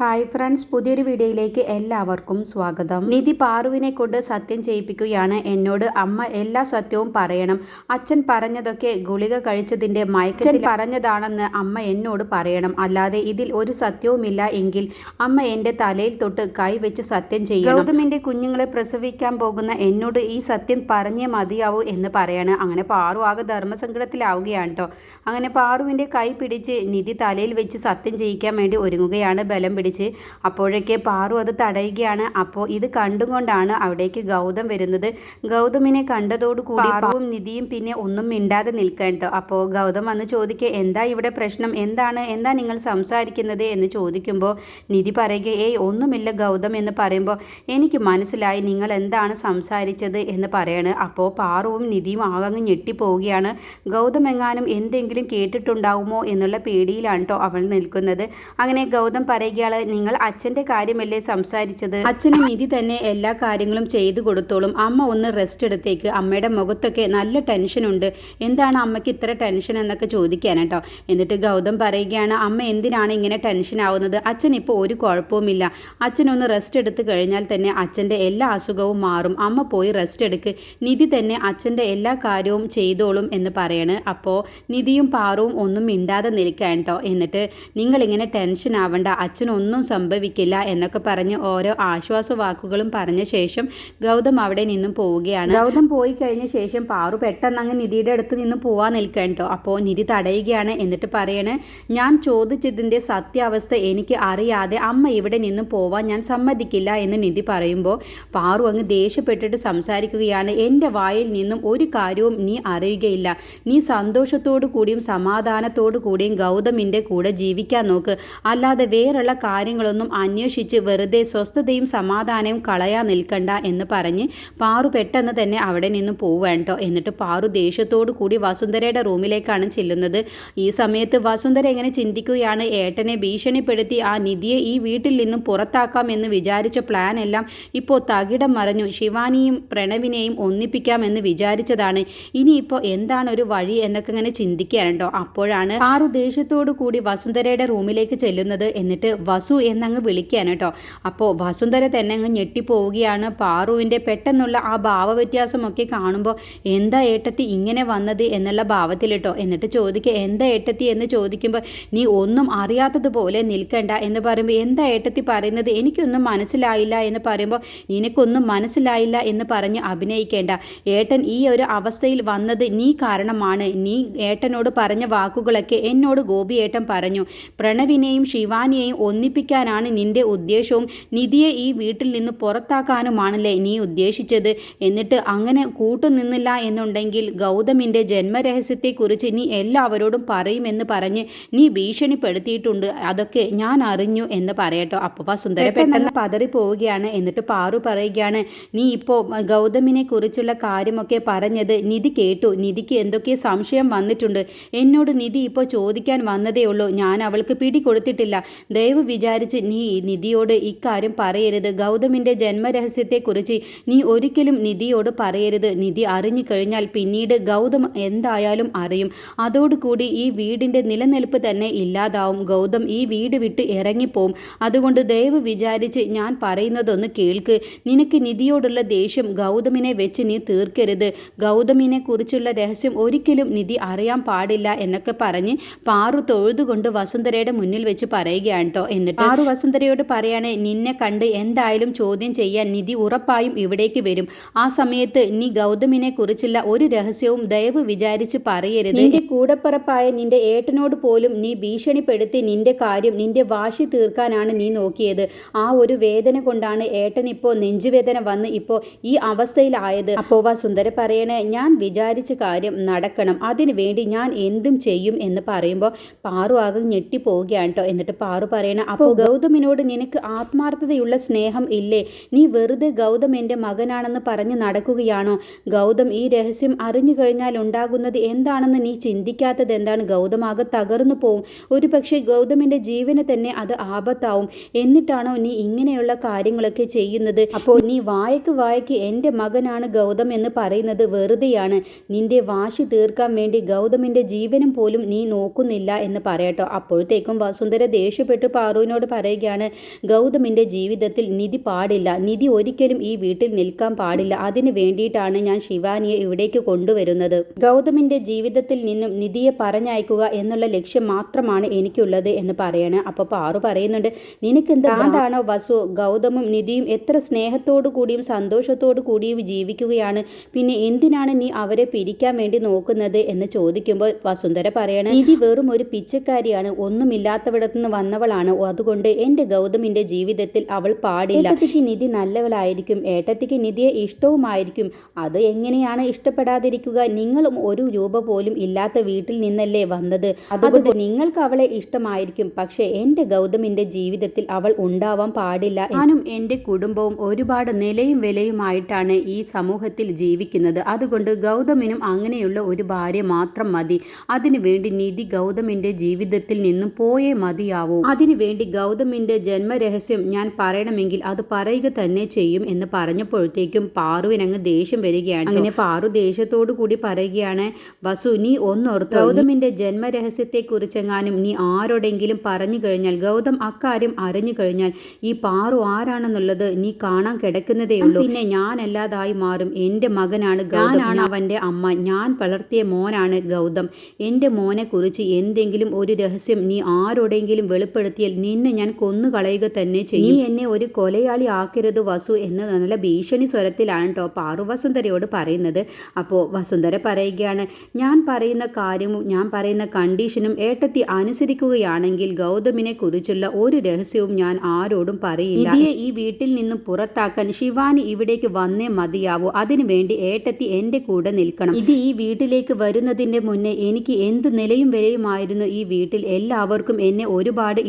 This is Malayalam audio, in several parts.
ഹായ് ഫ്രണ്ട്സ് പുതിയൊരു വീഡിയോയിലേക്ക് എല്ലാവർക്കും സ്വാഗതം. നിധി പാറുവിനെ കൊണ്ട് സത്യം ചെയ്യിപ്പിക്കുകയാണ്. എന്നോട് അമ്മ എല്ലാ സത്യവും പറയണം. അച്ഛൻ പറഞ്ഞതൊക്കെ ഗുളിക കഴിച്ചതിന്റെ മയക്കത്തിൽ പറഞ്ഞതാണെന്ന് അമ്മ എന്നോട് പറയണം. അല്ലാതെ ഇതിൽ ഒരു സത്യവുമില്ല എങ്കിൽ അമ്മ എന്റെ തലയിൽ തൊട്ട് കൈവച്ച് സത്യം ചെയ്യണം. ഗൗതമിന്റെ കുഞ്ഞുങ്ങളെ പ്രസവിക്കാൻ പോകുന്ന എന്നോട് ഈ സത്യം പറഞ്ഞേ മതിയാവൂ എന്ന് പറയാണ്. അങ്ങനെ പാറു ആകെ ധർമ്മസങ്കടത്തിലാവുകയാണ് കേട്ടോ അങ്ങനെ പാറുവിന്റെ കൈ പിടിച്ച് നിധി തലയിൽ വെച്ച് സത്യം ചെയ്യിക്കാൻ വേണ്ടി ഒരുങ്ങുകയാണ് ബലം പിടിച്ച് അപ്പോഴേക്ക് പാറു അത് തടയുകയാണ്. അപ്പോൾ ഇത് കണ്ടുകൊണ്ടാണ് അവിടേക്ക് ഗൗതം വരുന്നത്. ഗൗതമിനെ കണ്ടതോടുകൂടി പാറുവും നിധിയും പിന്നെ ഒന്നും മിണ്ടാതെ നിൽക്കാൻ കേട്ടോ അപ്പോൾ ഗൗതം വന്ന് ചോദിക്കുക എന്താ ഇവിടെ പ്രശ്നം? എന്താണ്? എന്താ നിങ്ങൾ സംസാരിക്കുന്നത്? എന്ന് ചോദിക്കുമ്പോൾ നിധി പറയുക ഏയ് ഒന്നുമില്ല ഗൗതം എന്ന് പറയുമ്പോൾ എനിക്ക് മനസ്സിലായി നിങ്ങൾ എന്താണ് സംസാരിച്ചത്? എന്ന് പറയാണ്. അപ്പോൾ പാറുവും നിധിയും ആവങ്ങ് ഞെട്ടിപ്പോവുകയാണ്. ഗൗതം എങ്ങാനും എന്തെങ്കിലും കേട്ടിട്ടുണ്ടാവുമോ എന്നുള്ള പേടിയിലാണ് കേട്ടോ അവൾ നിൽക്കുന്നത്. അങ്ങനെ ഗൗതം പറയുകയാണ് നിങ്ങൾ അച്ഛന്റെ കാര്യമല്ലേ സംസാരിച്ചത്? അച്ഛന് നിധി തന്നെ എല്ലാ കാര്യങ്ങളും ചെയ്തു കൊടുത്തോളും. അമ്മ ഒന്ന് റെസ്റ്റ് എടുത്തേക്ക്. അമ്മയുടെ മുഖത്തൊക്കെ നല്ല ടെൻഷൻ ഉണ്ട്. എന്താണ് അമ്മയ്ക്ക് ഇത്ര ടെൻഷൻ എന്നൊക്കെ ചോദിക്കാനട്ടോ എന്നിട്ട് ഗൗതം പറയുകയാണ് അമ്മ എന്തിനാണ് ഇങ്ങനെ ടെൻഷൻ ആവുന്നത്? അച്ഛൻ ഇപ്പോൾ ഒരു കുഴപ്പവുമില്ല. അച്ഛനൊന്ന് റെസ്റ്റ് എടുത്ത് കഴിഞ്ഞാൽ തന്നെ അച്ഛന്റെ എല്ലാ അസുഖവും മാറും. അമ്മ പോയി റെസ്റ്റ് എടുക്ക്. നിധി തന്നെ അച്ഛന്റെ എല്ലാ കാര്യവും ചെയ്തോളും എന്ന് പറയാണ്. അപ്പോൾ നിധിയും പാറവും ഒന്നും മിണ്ടാതെ നിൽക്കാൻ കേട്ടോ എന്നിട്ട് നിങ്ങളിങ്ങനെ ടെൻഷൻ ആവണ്ട. അച്ഛനൊന്നും സംഭവിക്കില്ല എന്നൊക്കെ പറഞ്ഞ് ഓരോ ആശ്വാസ വാക്കുകളും പറഞ്ഞ ശേഷം ഗൗതം അവിടെ നിന്നും പോവുകയാണ്. ഗൗതം പോയി കഴിഞ്ഞ ശേഷം പാറു പെട്ടെന്ന് അങ്ങ് നിധിയുടെ അടുത്ത് നിന്ന് പോവാൻ നിൽക്കാൻ അപ്പോൾ നിധി തടയുകയാണ്. എന്നിട്ട് പറയണേ ഞാൻ ചോദിച്ചതിന്റെ സത്യാവസ്ഥ എനിക്ക് അറിയാതെ അമ്മ ഇവിടെ നിന്നും പോവാൻ ഞാൻ സമ്മതിക്കില്ല എന്ന് നിധി പറയുമ്പോൾ പാറു അങ്ങ് ദേഷ്യപ്പെട്ടിട്ട് സംസാരിക്കുകയാണ് എന്റെ വായിൽ നിന്നും ഒരു കാര്യവും നീ അറിയുകയില്ല. നീ സന്തോഷത്തോടു കൂടിയും സമാധാനത്തോടു കൂടിയും ഗൗതമിന്റെ കൂടെ ജീവിക്കാൻ നോക്ക്. അല്ലാതെ വേറുള്ള കാര്യങ്ങളൊന്നും അന്വേഷിച്ച് വെറുതെ സ്വസ്ഥതയും സമാധാനവും കളയാ നിൽക്കണ്ട എന്ന് പറഞ്ഞ് പാറു പെട്ടെന്ന് തന്നെ അവിടെ നിന്ന് പോവേണ്ടോ എന്നിട്ട് പാറു ദേഷ്യത്തോടു കൂടി വസുന്ധരയുടെ റൂമിലേക്കാണ് ചെല്ലുന്നത്. ഈ സമയത്ത് വസുന്ധര എങ്ങനെ ചിന്തിക്കുകയാണ് ഏട്ടനെ ഭീഷണിപ്പെടുത്തി ആ നിധിയെ ഈ വീട്ടിൽ നിന്നും പുറത്താക്കാം എന്ന് വിചാരിച്ച പ്ലാൻ എല്ലാം ഇപ്പോൾ തകിടം മറഞ്ഞു. ശിവാനിയും പ്രണവിനെയും ഒന്നിപ്പിക്കാമെന്ന് വിചാരിച്ചതാണ്. ഇനിയിപ്പോൾ എന്താണ് ഒരു വഴി എന്നൊക്കെ ഇങ്ങനെ ചിന്തിക്കുകയാണ് അപ്പോഴാണ് പാറു ദേഷ്യത്തോടു കൂടി വസുന്ധരയുടെ റൂമിലേക്ക് ചെല്ലുന്നത്. എന്നിട്ട് വസു എന്നങ്ങ് വിളിക്കാൻ കേട്ടോ. അപ്പോൾ വസുന്ധര തന്നെ അങ്ങ് ഞെട്ടിപ്പോവുകയാണ്. പാറുവിന്റെ പെട്ടെന്നുള്ള ആ ഭാവവ്യത്യാസമൊക്കെ കാണുമ്പോൾ എന്താ ഏട്ടത്തി ഇങ്ങനെ വന്നത് എന്നുള്ള ഭാവത്തിൽ കേട്ടോ. എന്നിട്ട് ചോദിക്കുക എന്താ ഏട്ടത്തി? എന്ന് ചോദിക്കുമ്പോൾ നീ ഒന്നും അറിയാത്തതുപോലെ നിൽക്കണ്ട എന്ന് പറയുമ്പോൾ എന്താ ഏട്ടത്തി പറയുന്നത്? എനിക്കൊന്നും മനസ്സിലായില്ല എന്ന് പറയുമ്പോൾ നിനക്കൊന്നും മനസ്സിലായില്ല എന്ന് പറഞ്ഞ് അഭിനയിക്കേണ്ട. ഏട്ടൻ ഈ ഒരു അവസ്ഥയിൽ വന്നത് നീ കാരണമാണ്. നീ ഏട്ടനോട് പറഞ്ഞ വാക്കുകളൊക്കെ എന്നോട് ഗോപിയേട്ടൻ പറഞ്ഞു. പ്രണവിനെയും ശിവാനിയെയും ഒന്നിപ്പിക്കാനാണ് നിന്റെ ഉദ്ദേശവും. നിധിയെ ഈ വീട്ടിൽ നിന്ന് പുറത്താക്കാനുമാണല്ലേ നീ ഉദ്ദേശിച്ചത്. എന്നിട്ട് അങ്ങനെ കൂട്ടുനിന്നില്ല എന്നുണ്ടെങ്കിൽ ഗൗതമിന്റെ ജന്മരഹസ്യത്തെക്കുറിച്ച് നീ എല്ലാവരോടും പറയുമെന്ന് പറഞ്ഞ് നീ ഭീഷണിപ്പെടുത്തിയിട്ടുണ്ട്. അതൊക്കെ ഞാൻ അറിഞ്ഞു എന്ന് പറയട്ടോ. അപ്പപ്പ സുന്ദര പെട്ടെന്ന് പതറി പോവുകയാണ് എന്നിട്ട് പാറു പറയുകയാണ് നീ ഇപ്പോൾ ഗൗതമിനെ കുറിച്ചുള്ള കാര്യമൊക്കെ പറഞ്ഞത് നിധി കേട്ടു. നിധിക്ക് എന്തൊക്കെ സംശയം വന്നിട്ടുണ്ട്. എന്നോട് നിധി ഇപ്പോൾ ചോദിക്കാൻ വന്നതേ ഉള്ളൂ. ഞാൻ അവൾക്ക് പിടി കൊടുത്തിട്ടില്ല ദയവ് വിചാരിച്ച് നീ നിധിയോട് ഇക്കാര്യം പറയരുത്. ഗൗതമിന്റെ ജന്മരഹസ്യത്തെക്കുറിച്ച് നീ ഒരിക്കലും നിധിയോട് പറയരുത്. നിധി അറിഞ്ഞു കഴിഞ്ഞാൽ പിന്നീട് ഗൗതം എന്തായാലും അറിയും. അതോടുകൂടി ഈ വീടിന്റെ നിലനിൽപ്പ് തന്നെ ഇല്ലാതാവും. ഗൗതം ഈ വീട് വിട്ട് ഇറങ്ങിപ്പോവും. അതുകൊണ്ട് ദയവ് വിചാരിച്ച് ഞാൻ പറയുന്നതൊന്ന് കേൾക്ക്. നിനക്ക് നിധിയോടുള്ള ദേഷ്യം ഗൗതമിനെ വെച്ച് നീ തീർക്കരുത്. ഗൗതമിനെ കുറിച്ചുള്ള രഹസ്യം ഒരിക്കലും നിധി അറിയാൻ പാടില്ല എന്നൊക്കെ പറഞ്ഞ് പാറു തൊഴുതുകൊണ്ട് വസുന്ധരയുടെ മുന്നിൽ വെച്ച് പറയുകയാണ് കേട്ടോ എന്നിട്ട് ആറു വസുന്ധരയോട് പറയാണ് നിന്നെ കണ്ട് എന്തായാലും ചോദ്യം ചെയ്യാൻ നിധി ഉറപ്പായും ഇവിടേക്ക് വരും. ആ സമയത്ത് നീ ഗൗതമിനെ കുറിച്ചുള്ള ഒരു രഹസ്യവും ദയവ് വിചാരിച്ച് പറയരുത്. നിന്റെ കൂടപ്പറപ്പായ നിന്റെ ഏട്ടനോട് പോലും നീ ഭീഷണിപ്പെടുത്തി നിന്റെ കാര്യം നിന്റെ വാശി തീർക്കാനാണ് നീ നോക്കിയത്. ആ ഒരു വേദന കൊണ്ടാണ് ഏട്ടൻ ഇപ്പോൾ നെഞ്ചുവേദന വന്ന് ഇപ്പോൾ ഈ അവസ്ഥയിലായത്. അപ്പോൾ വസുന്ധര പറയണേ ഞാൻ വിചാരിച്ച കാര്യം നടക്കണം. അതിനു വേണ്ടി ഞാൻ എന്തും ചെയ്യും എന്ന് പറയുമ്പോൾ പാറു ആകെ ഞെട്ടിപ്പോവുകയാണ് കേട്ടോ എന്നിട്ട് പാറു പറയണ അപ്പോൾ ഗൗതമിനോട് നിനക്ക് ആത്മാർത്ഥതയുള്ള സ്നേഹം ഇല്ലേ? നീ വെറുതെ ഗൗതം എന്റെ മകനാണെന്ന് പറഞ്ഞ് നടക്കുകയാണോ? ഗൗതം ഈ രഹസ്യം അറിഞ്ഞു കഴിഞ്ഞാൽ ഉണ്ടാകുന്നത് എന്താണെന്ന് നീ ചിന്തിക്കാത്തത് എന്താണ്? ഗൗതമാകെ തകർന്നു പോവും. ഒരു പക്ഷേ ഗൗതമിന്റെ ജീവന് തന്നെ അത് ആപത്താവും. എന്നിട്ടാണോ നീ ഇങ്ങനെയുള്ള കാര്യങ്ങളൊക്കെ ചെയ്യുന്നത്? അപ്പോൾ നീ വായക്ക് വായക്ക് എന്റെ മകനാണ് ഗൗതം എന്ന് പറയുന്നത് വെറുതെയാണ്. നിന്റെ വാശി തീർക്കാൻ വേണ്ടി ഗൗതമിന്റെ ജീവനും പോലും നീ നോക്കുന്നില്ല എന്ന് പറയട്ടോ. അപ്പോഴത്തേക്കും വസുന്ധര ദേഷ്യപ്പെട്ട് പാറുവിന് പാറുവിനോട് പറയുകയാണ് ഗൗതമിന്റെ ജീവിതത്തിൽ നിധി പാടില്ല. നിധി ഒരിക്കലും ഈ വീട്ടിൽ നിൽക്കാൻ പാടില്ല. അതിന് വേണ്ടിയിട്ടാണ് ഞാൻ ശിവാനിയെ ഇവിടേക്ക് കൊണ്ടുവരുന്നത്. ഗൗതമിന്റെ ജീവിതത്തിൽ നിന്നും നിധിയെ പറഞ്ഞയക്കുക എന്നുള്ള ലക്ഷ്യം മാത്രമാണ് എനിക്കുള്ളത് എന്ന് പറയാണ്. അപ്പോൾ പാറു പറയുന്നുണ്ട് നിനക്ക് എന്താണോ വസു? ഗൗതമും നിധിയും എത്ര സ്നേഹത്തോടു കൂടിയും സന്തോഷത്തോടു കൂടിയും ജീവിക്കുകയാണ്. പിന്നെ എന്തിനാണ് നീ അവരെ പിരിക്കാൻ വേണ്ടി നോക്കുന്നത്? എന്ന് ചോദിക്കുമ്പോൾ വസുന്ധര പറയണ നിധി വെറും ഒരു പിച്ചക്കാരിയാണ്. ഒന്നുമില്ലാത്തവിടത്തുനിന്ന് വന്നവളാണ്. അതുകൊണ്ട് എന്റെ ഗൗതമിന്റെ ജീവിതത്തിൽ അവൾ പാടില്ല. ഏട്ടത്തിക്ക് നിധി നല്ലവളായിരിക്കും. ഏട്ടത്തിക്ക് നിധിയെ ഇഷ്ടവുമായിരിക്കും. അത് എങ്ങനെയാണ് ഇഷ്ടപ്പെടാതിരിക്കുക? നിങ്ങളും ഒരു രൂപ പോലും ഇല്ലാത്ത വീട്ടിൽ നിന്നല്ലേ വന്നത്? അതുകൊണ്ട് നിങ്ങൾക്ക് അവളെ ഇഷ്ടമായിരിക്കും. പക്ഷേ എന്റെ ഗൗതമിന്റെ ജീവിതത്തിൽ അവൾ ഉണ്ടാവാൻ പാടില്ല. ഞാനും എന്റെ കുടുംബവും ഒരുപാട് നിലയും വിലയുമായിട്ടാണ് ഈ സമൂഹത്തിൽ ജീവിക്കുന്നത്. അതുകൊണ്ട് ഗൗതമിനും അങ്ങനെയുള്ള ഒരു ഭാര്യ മാത്രം മതി. അതിനുവേണ്ടി നിധി ഗൗതമിന്റെ ജീവിതത്തിൽ നിന്നും പോയേ മതിയാവൂ. അതിനുവേണ്ടി ഗൗതമിന്റെ ജന്മരഹസ്യം ഞാൻ പറയണമെങ്കിൽ അത് പറയുക തന്നെ ചെയ്യും എന്ന് പറഞ്ഞപ്പോഴത്തേക്കും പാറുവിനങ്ങ് ദേഷ്യം വരികയാണ്. അങ്ങനെ പാറു ദേഷ്യത്തോടു കൂടി പറയുകയാണ് വസു നീ ഒന്നോർത്ത് ഗൗതമിന്റെ ജന്മരഹസ്യത്തെക്കുറിച്ചെങ്ങാനും നീ ആരോടെങ്കിലും പറഞ്ഞു കഴിഞ്ഞാൽ ഗൗതം അക്കാര്യം അറിഞ്ഞു കഴിഞ്ഞാൽ ഈ പാറു ആരാണെന്നുള്ളത് നീ കാണാൻ കിടക്കുന്നതേ ഉള്ളൂ പിന്നെ ഞാനല്ലാതായി മാറും. എന്റെ മകനാണ് ഗൗതമാണ് അവന്റെ അമ്മ. ഞാൻ വളർത്തിയ മോനാണ് ഗൗതം. എന്റെ മോനെക്കുറിച്ച് എന്തെങ്കിലും ഒരു രഹസ്യം നീ ആരോടെങ്കിലും വെളിപ്പെടുത്തിയാൽ നിന്നെ ഞാൻ കൊന്നുകളയുക തന്നെ ചെയ്യും. നീ എന്നെ ഒരു കൊലയാളി ആക്കരുത് വസു എന്ന് നല്ല ഭീഷണി സ്വരത്തിലാണ് കേട്ടോ പാറു വസുന്ധരയോട് പറയുന്നത്. അപ്പോൾ വസുന്ധര പറയുകയാണ് ഞാൻ പറയുന്ന കാര്യവും ഞാൻ പറയുന്ന കണ്ടീഷനും ഏട്ടത്തി അനുസരിക്കുകയാണെങ്കിൽ ഗൗതമിനെ കുറിച്ചുള്ള ഒരു രഹസ്യവും ഞാൻ ആരോടും പറയില്ല. നിധിയെ ഈ വീട്ടിൽ നിന്നും പുറത്താക്കാൻ ശിവാനി ഇവിടേക്ക് വന്നേ മതിയാവൂ. അതിനുവേണ്ടി ഏട്ടത്തി എന്റെ കൂടെ നിൽക്കണം. ഇത് ഈ വീട്ടിലേക്ക് വരുന്നതിന്റെ മുന്നേ എനിക്ക് എന്ത് നിലയും വിലയുമായിരുന്നു ഈ വീട്ടിൽ? എല്ലാവർക്കും എന്നെ ഒരുപാട്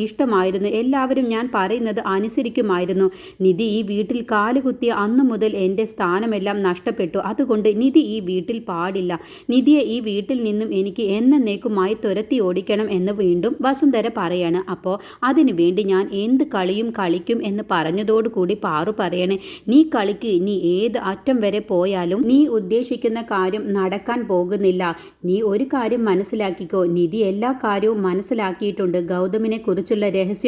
ഇഷ്ടമായിരുന്നു എല്ലാവരും ഞാൻ പറയുന്നത് അനുസരിക്കുമായിരുന്നു. നിധി ഈ വീട്ടിൽ കാലുകുത്തിയ അന്നു മുതൽ എന്റെ സ്ഥാനമെല്ലാം നഷ്ടപ്പെട്ടു. അതുകൊണ്ട് നിധി ഈ വീട്ടിൽ പാടില്ല. നിധിയെ ഈ വീട്ടിൽ നിന്നും എനിക്ക് എന്നേക്കുമായി തുരത്തി ഓടിക്കണം എന്ന് വീണ്ടും വസുന്ധര പറയാണ്. അപ്പോൾ അതിനുവേണ്ടി ഞാൻ എന്ത് കളിയും കളിക്കും എന്ന് പറഞ്ഞതോടുകൂടി പാറു പറയണേ. നീ കളിക്ക്. നീ ഏത് അറ്റം വരെ പോയാലും നീ ഉദ്ദേശിക്കുന്ന കാര്യം നടക്കാൻ പോകുന്നില്ല. നീ ഒരു കാര്യം മനസ്സിലാക്കിക്കോ. നിധി എല്ലാ കാര്യവും മനസ്സിലാക്കിയിട്ടുണ്ട്. ഗൗതമിനെ കുറിച്ചുള്ള രഹസ്യം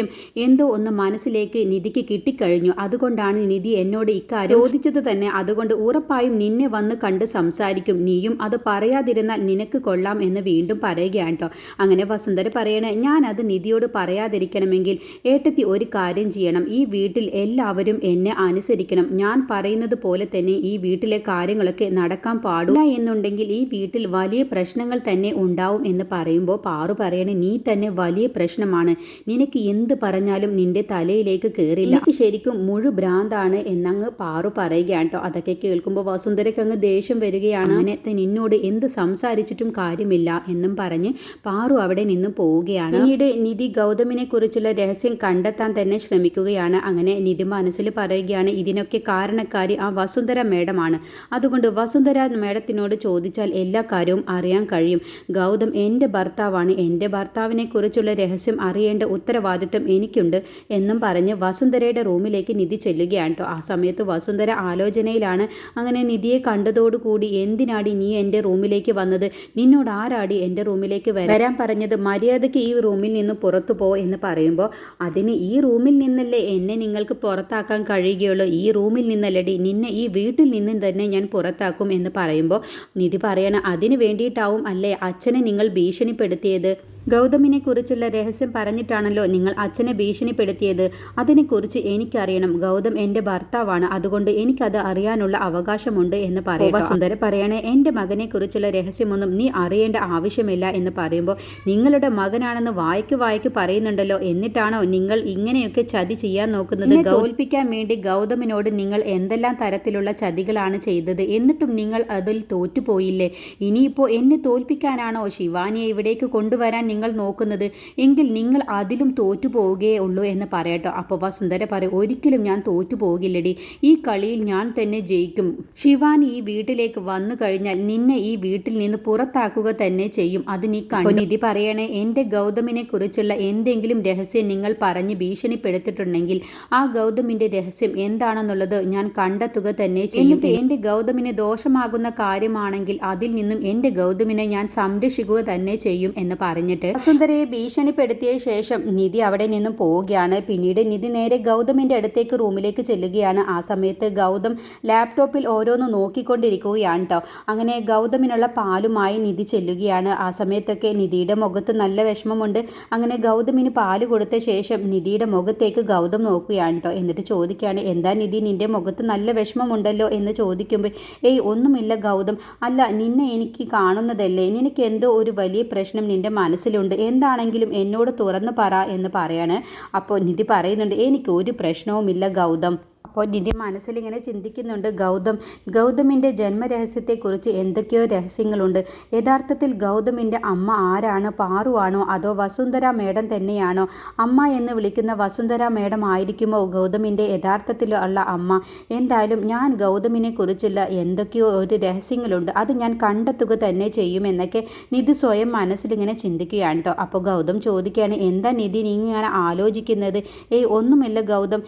എന്തോ ഒന്ന് മനസ്സിലേക്ക് നിധിക്ക് കിട്ടിക്കഴിഞ്ഞു. അതുകൊണ്ടാണ് നിധി എന്നോട് ഇക്കാര്യം ചോദിച്ചത് തന്നെ. അതുകൊണ്ട് ഉറപ്പായും നിന്നെ വന്ന് കണ്ട് സംസാരിക്കും. നീയും അത് പറയാതിരുന്നാൽ നിനക്ക് കൊള്ളാം എന്ന് വീണ്ടും പറയുകയാണ് കേട്ടോ അങ്ങനെ വസുന്ധര പറയണേ ഞാൻ അത് നിധിയോട് പറയാതിരിക്കണമെങ്കിൽ ഏട്ടത്തി ഒരു കാര്യം ചെയ്യണം. ഈ വീട്ടിൽ എല്ലാവരും എന്നെ അനുസരിക്കണം. ഞാൻ പറയുന്നത് പോലെ തന്നെ ഈ വീട്ടിലെ കാര്യങ്ങളൊക്കെ നടക്കാൻ പാടില്ല എന്നുണ്ടെങ്കിൽ ഈ വീട്ടിൽ വലിയ പ്രശ്നങ്ങൾ തന്നെ ഉണ്ടാവും എന്ന് പറയുമ്പോൾ പാറു പറയണേ നീ തന്നെ വലിയ പ്രശ്നമാണ്. നിനക്ക് എന്ത് പറഞ്ഞാലും നിന്റെ തലയിലേക്ക് കയറില്ല എനിക്ക് ശരിക്കും മുഴു ഭ്രാന്താണ് എന്നങ്ങ് പാറു പറയുകയാണ് കേട്ടോ. അതൊക്കെ കേൾക്കുമ്പോൾ വസുന്ധരയ്ക്ക് അങ്ങ് ദേഷ്യം വരികയാണ്. അങ്ങനെ നിന്നോട് എന്ത് സംസാരിച്ചിട്ടും കാര്യമില്ല എന്നും പറഞ്ഞ് പാറു അവിടെ നിന്ന് പോവുകയാണ്. പിന്നീട് നിധി ഗൗതമിനെ കുറിച്ചുള്ള രഹസ്യം കണ്ടെത്താൻ തന്നെ ശ്രമിക്കുകയാണ്. അങ്ങനെ നിധി മനസ്സിൽ പറയുകയാണ് ഇതിനൊക്കെ കാരണക്കാരി ആ വസുന്ധര മേഡമാണ്. അതുകൊണ്ട് വസുന്ധര മേഡത്തിനോട് ചോദിച്ചാൽ എല്ലാ കാര്യവും അറിയാൻ കഴിയും. ഗൗതം എന്റെ ഭർത്താവാണ്. എന്റെ ഭർത്താവിനെ കുറിച്ചുള്ള രഹസ്യം അറിയേണ്ട ഉത്തരവാദിത്വം എനിക്കുണ്ട് എന്നും പറഞ്ഞ് വസുന്ധരയുടെ റൂമിലേക്ക് നിധി ചെല്ലുകയാണ് കേട്ടോ ആ സമയത്ത് വസുന്ധര ആലോചനയിലാണ്. അങ്ങനെ നിധിയെ കണ്ടതോടുകൂടി എന്തിനാടി നീ എന്റെ റൂമിലേക്ക് വന്നത്? നിന്നോട് ആരാടി എന്റെ റൂമിലേക്ക് വരാൻ പറഞ്ഞത് മര്യാദയ്ക്ക് ഈ റൂമിൽ നിന്ന് പുറത്തു പോ എന്ന് പറയുമ്പോൾ അതിന് ഈ റൂമിൽ നിന്നല്ലേ എന്നെ നിങ്ങൾക്ക് പുറത്താക്കാൻ കഴിയുകയുള്ളൂ? ഈ റൂമിൽ നിന്നല്ലടി നിന്നെ ഈ വീട്ടിൽ നിന്ന് തന്നെ ഞാൻ പുറത്താക്കും എന്ന് പറയുമ്പോൾ നിധി പറയണം അതിന് വേണ്ടിയിട്ടാവും അല്ലേ അച്ഛനെ നിങ്ങൾ ഭീഷണിപ്പെടുത്തിയത്? ഗൗതമിനെ കുറിച്ചുള്ള രഹസ്യം പറഞ്ഞിട്ടാണല്ലോ നിങ്ങൾ അച്ഛനെ ഭീഷണിപ്പെടുത്തിയത്. അതിനെക്കുറിച്ച് എനിക്കറിയണം. ഗൗതം എന്റെ ഭർത്താവാണ്. അതുകൊണ്ട് എനിക്കത് അറിയാനുള്ള അവകാശമുണ്ട് എന്ന് പറയുമ്പോൾ സുന്ദര പറയണേ എന്റെ മകനെക്കുറിച്ചുള്ള രഹസ്യമൊന്നും നീ അറിയേണ്ട ആവശ്യമില്ല എന്ന് പറയുമ്പോൾ നിങ്ങളുടെ മകനാണെന്ന് വായിക്കു വായിക്ക് പറയുന്നുണ്ടല്ലോ. എന്നിട്ടാണോ നിങ്ങൾ ഇങ്ങനെയൊക്കെ ചതി ചെയ്യാൻ നോക്കുന്നത്? തോൽപ്പിക്കാൻ വേണ്ടി ഗൗതമിനോട് നിങ്ങൾ എന്തെല്ലാം തരത്തിലുള്ള ചതികളാണ് ചെയ്തത്? എന്നിട്ടും നിങ്ങൾ അതിൽ തോറ്റുപോയില്ലേ? ഇനിയിപ്പോൾ എന്നെ തോൽപ്പിക്കാനാണോ ശിവാനിയെ ഇവിടേക്ക് കൊണ്ടുവരാൻ നിങ്ങൾ നോക്കുന്നത്? എങ്കിൽ നിങ്ങൾ അതിലും തോറ്റു പോവുകയേ ഉള്ളൂ എന്ന് പറയട്ടോ അപ്പോൾ വസുന്ധര പറയും ഒരിക്കലും ഞാൻ തോറ്റു പോകില്ലടി ഈ കളിയിൽ ഞാൻ തന്നെ ജയിക്കും. ശിവാനി ഈ വീട്ടിലേക്ക് വന്നു കഴിഞ്ഞാൽ നിന്നെ ഈ വീട്ടിൽ നിന്ന് പുറത്താക്കുക തന്നെ ചെയ്യും. അത് നീ കണ്ടു. നിധി പറയണേ എന്റെ ഗൗതമിനെ കുറിച്ചുള്ള എന്തെങ്കിലും രഹസ്യം നിങ്ങൾ പറഞ്ഞ് ഭീഷണിപ്പെടുത്തിയിട്ടുണ്ടെങ്കിൽ ആ ഗൗതമിന്റെ രഹസ്യം എന്താണെന്നുള്ളത് ഞാൻ കണ്ടെത്തുക തന്നെ ചെയ്യും. എന്റെ ഗൗതമിന് ദോഷമാകുന്ന കാര്യമാണെങ്കിൽ അതിൽ നിന്നും എന്റെ ഗൗതമിനെ ഞാൻ സംരക്ഷിക്കുക തന്നെ ചെയ്യും എന്ന് പറഞ്ഞിട്ട് വേണ്ടിയിട്ട് വസുന്ധരയെ ഭീഷണിപ്പെടുത്തിയ ശേഷം നിധി അവിടെ നിന്നും പോവുകയാണ്. പിന്നീട് നിധി നേരെ ഗൗതമിന്റെ അടുത്തേക്ക് റൂമിലേക്ക് ചെല്ലുകയാണ്. ആ സമയത്ത് ഗൗതം ലാപ്ടോപ്പിൽ ഓരോന്ന് നോക്കിക്കൊണ്ടിരിക്കുകയാണ് കേട്ടോ അങ്ങനെ ഗൗതമിനുള്ള പാലുമായി നിധി ചെല്ലുകയാണ്. ആ സമയത്തൊക്കെ നിധിയുടെ മുഖത്ത് നല്ല വിഷമമുണ്ട്. അങ്ങനെ ഗൗതമിന് പാൽ കൊടുത്ത ശേഷം നിധിയുടെ മുഖത്തേക്ക് ഗൗതം നോക്കുകയാണ് കേട്ടോ എന്നിട്ട് ചോദിക്കുകയാണ് എന്താ നിധി നിന്റെ മുഖത്ത് നല്ല വിഷമമുണ്ടല്ലോ? എന്ന് ചോദിക്കുമ്പോൾ ഏയ് ഒന്നുമില്ല ഗൗതം. അല്ല നിന്നെ എനിക്ക് കാണുന്നതല്ലേ? നിനക്ക് എന്തോ ഒരു വലിയ പ്രശ്നം നിന്റെ നിന്റെ മനസ്സിലുണ്ട്. എന്താണെങ്കിലും എന്നോട് തുറന്ന് പറ എന്ന് പറയാണ്. അപ്പോൾ നിധി പറയുന്നുണ്ട് എനിക്ക് ഒരു പ്രശ്നവുമില്ല ഗൗതം. അപ്പോൾ നിധി മനസ്സിലിങ്ങനെ ചിന്തിക്കുന്നുണ്ട് ഗൗതം ഗൗതമിന്റെ ജന്മരഹസ്യത്തെക്കുറിച്ച് എന്തൊക്കെയോ രഹസ്യങ്ങളുണ്ട്. യഥാർത്ഥത്തിൽ ഗൗതമിന്റെ അമ്മ ആരാണ് പാറുവാണോ അതോ വസുന്ധര മേഡം തന്നെയാണോ? അമ്മ എന്ന് വിളിക്കുന്ന വസുന്ധര മേഡം ആയിരിക്കുമോ ഗൗതമിന്റെ യഥാർത്ഥത്തിലുള്ള അമ്മ? എന്തായാലും ഞാൻ ഗൗതമിനെ കുറിച്ചുള്ള എന്തൊക്കെയോ ഒരു രഹസ്യങ്ങളുണ്ട്. അത് ഞാൻ കണ്ടെത്തുക തന്നെ ചെയ്യുമെന്നൊക്കെ നിധി സ്വയം മനസ്സിലിങ്ങനെ ചിന്തിക്കുകയാണ് കേട്ടോ. അപ്പോൾ ഗൗതം ചോദിക്കുകയാണ് എന്താ നിധി നീ ഇങ്ങനെ ആലോചിക്കുന്നത്? ഏയ് ഒന്നുമില്ല ഗൗതം.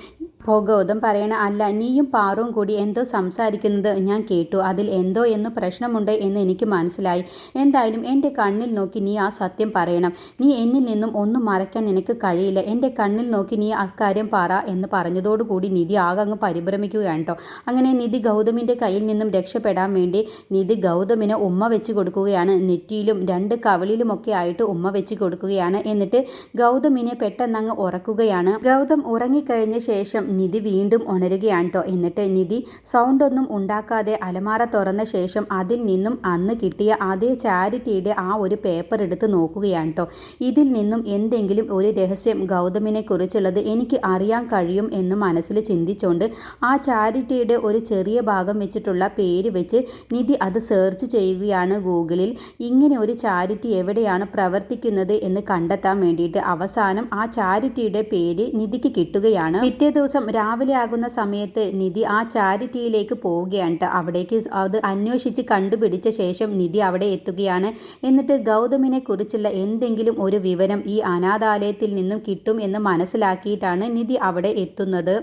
ഗൗതം പറയണ അല്ല. നീയും പാറും കൂടി എന്തോ സംസാരിക്കുന്നത് ഞാൻ കേട്ടു. അതിൽ എന്തോ എന്ന് പ്രശ്നമുണ്ട് എന്ന് എനിക്ക് മനസ്സിലായി. എന്തായാലും എന്റെ കണ്ണിൽ നോക്കി നീ ആ സത്യം പറയണം. നീ എന്നിൽ നിന്നും ഒന്നും മറയ്ക്കാൻ നിനക്ക് കഴിയില്ല. എന്റെ കണ്ണിൽ നോക്കി നീ അക്കാര്യം പറ എന്ന് പറഞ്ഞതോടുകൂടി നിധി ആകെ അങ്ങ് പരിഭ്രമിക്കുകയാണ് കേട്ടോ. അങ്ങനെ നിധി ഗൗതമിന്റെ കയ്യിൽ നിന്നും രക്ഷപ്പെടാൻ വേണ്ടി നിധി ഗൗതമിന് ഉമ്മ വെച്ച് കൊടുക്കുകയാണ്. നെറ്റിയിലും രണ്ട് കവിളിലുമൊക്കെ ആയിട്ട് ഉമ്മ വെച്ച് കൊടുക്കുകയാണ്. എന്നിട്ട് ഗൗതമിനെ പെട്ടെന്നങ്ങ് ഉറക്കുകയാണ്. ഗൗതം ഉറങ്ങിക്കഴിഞ്ഞ ശേഷം നിധി വീണ്ടും ഉണരുകയാണ് കേട്ടോ എന്നിട്ട് നിധി സൗണ്ട് ഒന്നും ഉണ്ടാക്കാതെ അലമാര തുറന്ന ശേഷം അതിൽ നിന്നും അന്ന് കിട്ടിയ അതേ ചാരിറ്റിയുടെ ആ ഒരു പേപ്പർ എടുത്ത് നോക്കുകയാണ് കേട്ടോ ഇതിൽ നിന്നും എന്തെങ്കിലും ഒരു രഹസ്യം ഗൗതമിനെ കുറിച്ചുള്ളത് എനിക്ക് അറിയാൻ കഴിയും എന്ന് മനസ്സിൽ ചിന്തിച്ചുകൊണ്ട് ആ ചാരിറ്റിയുടെ ഒരു ചെറിയ ഭാഗം വെച്ചിട്ടുള്ള പേര് വെച്ച് നിധി അത് സെർച്ച് ചെയ്യുകയാണ് ഗൂഗിളിൽ. ഇങ്ങനെ ഒരു ചാരിറ്റി എവിടെയാണ് പ്രവർത്തിക്കുന്നത് എന്ന് കണ്ടെത്താൻ വേണ്ടിയിട്ട് അവസാനം ആ ചാരിറ്റിയുടെ പേര് നിധിക്ക് കിട്ടുകയാണ്. പിറ്റേ ദിവസം രാവിലെ ആകുന്ന സമയത്ത് നിധി ആ ചാരിറ്റിയിലേക്ക് പോവുകയാണ്. അവിടേക്ക് അത് അന്വേഷിച്ച് കണ്ടുപിടിച്ച ശേഷം നിധി അവിടെ എത്തുകയാണ് എന്നിട്ട് ഗൗതമിനെ കുറിച്ചുള്ള എന്തെങ്കിലും ഒരു വിവരം ഈ അനാഥാലയത്തിൽ നിന്നും കിട്ടും എന്ന് മനസ്സിലാക്കിയിട്ടാണ് നിധി അവിടെ എത്തുന്നത്